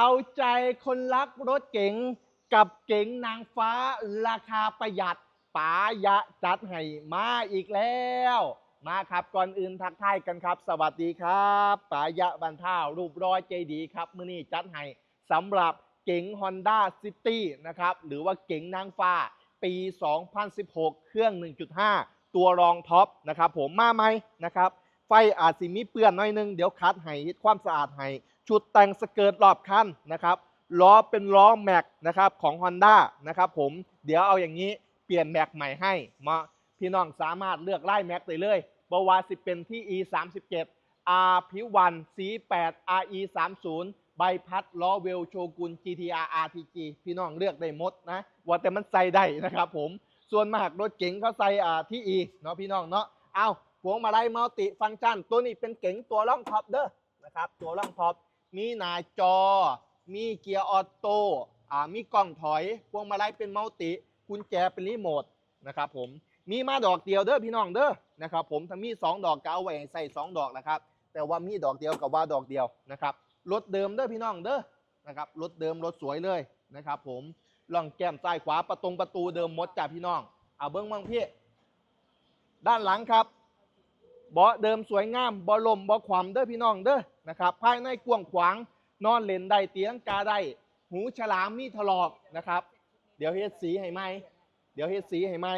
เอาใจคนรักรถเก๋งกับเก๋งนางฟ้าราคาประหยัดป๋ายะจัดให้มาอีกแล้ว มาครับก่อนอื่นทักทายกันครับ สวัสดีครับป๋ายะบันท่ารูปร้อยใจดีครับมื้อนี้จัดให้สำหรับเก๋ง Honda City นะครับ หรือว่าเก๋งนางฟ้าปี 2016 เครื่อง 1.5 ตัวรองท็อปนะครับผมมาไหมนะครับ ไฟอาจสิมีเปื้อนหน่อยนึง เดี๋ยวคัดให้ความสะอาดให้ ชุดแต่งสเกิร์ตรอบคันนะครับล้อเป็นล้อแม็กนะครับของ Honda นะครับผมเดี๋ยวเอาอย่างนี้เปลี่ยนแม็กใหม่ให้มาพี่น้องสามารถเลือกไล่แม็กได้เลยบวาสิเป็นที่ E 3 7 R พิวัน C8 RE 3 0ใบพัดล้อเวลโชกุน GTR RTG พี่น้องเลือกได้หมดนะว่าแต่มันใส่ได้นะครับผมส่วนมากรถเก๋งเขาใส่อ่าที่ E เนาะพี่น้องเนาะเอาพวงมาลัยมัลติฟังก์ชัน ตัวนี้เป็นเก๋งตัวล่องท็อปเด้อนะครับตัวล่องท็อป มีหน้าจอ มีเกียร์ออโต้อ่ามีกล้องถอยพวงมาลัยเป็นมัลติกุญแจเป็นรีโมทนะครับผมมีมาดอกเดียวเด้อพี่น้องเด้อนะครับผมถ้ามี2ดอกก็เอาไว้ใส่2ดอกนะครับแต่ว่ามีดอกเดียวกับว่าดอกเดียวนะครับรถเดิมเด้อพี่น้องเด้อนะครับรถเดิมรถสวยเลยนะครับผมล่องแก้มซ้ายขวาประตงประตูเดิมหมดจ้าพี่น้องเอาเบิ้งบ้างพี่ ด้านหลังครับ บาะเดิมสวยงามบาะลมบาะขวามเด้อพี่น้องเด้อนะครับภายในกว้างขวางนอนเล่นได้เตียงกาได้หูฉลามมีถลอกนะครับ เดี๋ยวเฮ็ดสีให้ไหมเดี๋ยวเฮ็ดสีให้ไหม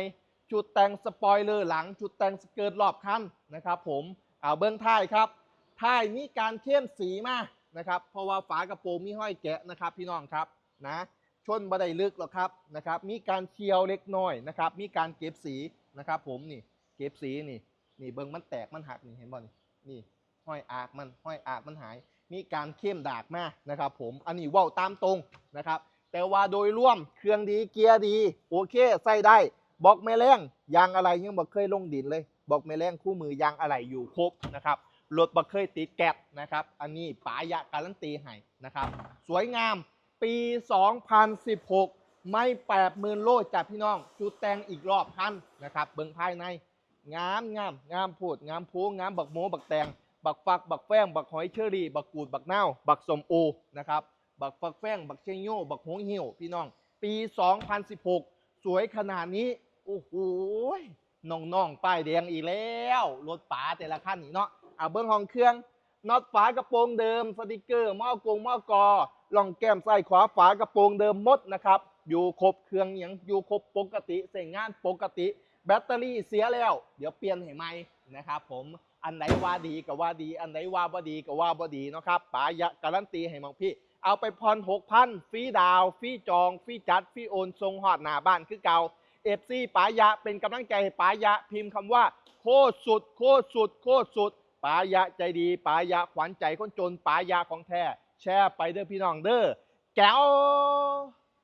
จุดแต่งสปอยเลอร์หลัง จุดแต่งสเกิร์ตรอบคันนะครับ ผมเอาเบื้องท้ายครับท้ายมีการเข้มสีมานะครับเพราะว่าฝากระโปรงมีห้อยแกะนะครับพี่น้องครับนะชนบัไดลึกหรอกครับนะครับ มีการเชียวเล็กน้อยนะครับ มีการเก็บสีนะครับ ผมนี่เก็บสีนี่ นี่เบิ้งมันแตกมันหักนี่เห็นบ่นี่นี่ห้อยอากมันห้อยอากมันหาย มีการเข้มดากมากนะครับผมอันนี้ว้าตามตรงนะครับ แต่ว่าโดยรวมเครื่องดีเกียร์ดีโอเคใส่ได้บอกไม่แรงยางอะไรยังบอกเคยลงดินเลย บอกไม่แรงคู่มือยางอะไรอยู่ครบนะครับรถบอกเคยติดแก๊ปนะครับ อันนี้ป๋ายะการันตีให้นะครับ สวยงามปี 2016 ไม่แปดหมื่นโลจากพี่น้อง จุดแต่งอีกรอบคันนะครับ เบิ่งภายใน งามงามงามพูดงามพูงามบักโมบักแตง บักฟัก บักแฟงบักหอยเชอรี่ บักกูด บักเน่า บักสมโอนะครับ บักฟักแฟงบักเชยโยบักหงเหี่ยวพี่น้อง ปี 2016 สวยขนาดนี้ โอ้โหยน้องๆป้ายแดงอีกแล้ว รถป๋าแต่ละขั้นนี่เนาะอ่าเบิ้องห้องเครื่องน็อตฝากระโปรงเดิมสติกเกอร์หม้อกงหม้อกอล่องแก้มซ้ายขวาฝากระโปรงเดิมหมดนะครับ อยู่ครบเครื่องอยังอยู่ครบปกติใส่งานปกติ แบตเตอรี่เสียแล้ว เดี๋ยวเปลี่ยนให้ใหม่นะครับผมอันไหนว่าดีก็ว่าดี อันไหนว่าบ่ดีก็ว่าบ่ดีนะครับป๋ายะการันตีให้มองพี่ เอาไปพรหกพันฟรีดาวฟรีจองฟรีจัดฟรีโอนทรงหอดหน้าบ้านคือเก่าเอฟซีป๋ายะเป็นกำลังใจให้ป๋ายะพิมพ์คำว่า โคตรสุด โคตรสุด โคตรสุดป๋ายะใจดีป๋ายะขวัญใจคนจนป๋ายะของแท้แชร์ไปเด้อพี่น้องเด้อแก้ว